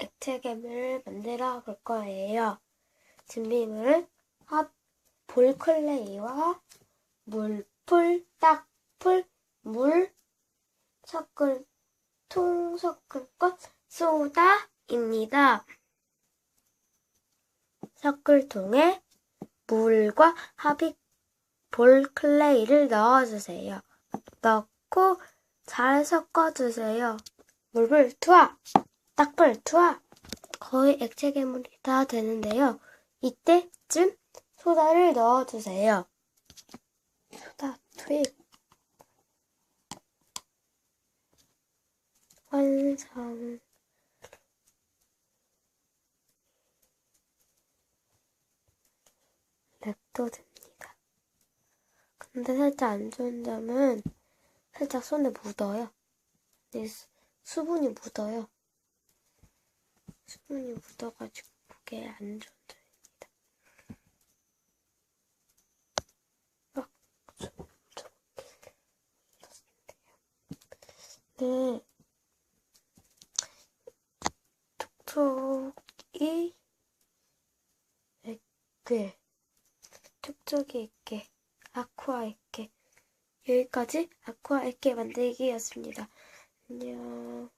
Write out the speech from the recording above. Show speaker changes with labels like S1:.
S1: 액체괴물을 만들어 볼 거예요. 준비물은 핫 볼클레이와 물 풀, 딱 풀, 물, 섞을, 통 섞을 것, 소다입니다. 섞을 통에 물과 합이 볼클레이를 넣어주세요. 넣고 잘 섞어주세요. 물불 투하, 딱불 투하. 거의 액체 괴물이 다 되는데요. 이때쯤 소다를 넣어주세요. 소다 투입. 완성. 랩도 됩니다. 근데 살짝 안 좋은 점은 살짝 손에 묻어요. 네, 수- 수분이 묻어요. 수분이 묻어가지고 그게 안 좋은 점입니다. 막, 좀, 좀, 네. 톡톡이 액괴 촉촉이 액괴 아쿠아 액괴 여기까지 아쿠아 액괴 만들기였습니다. 안녕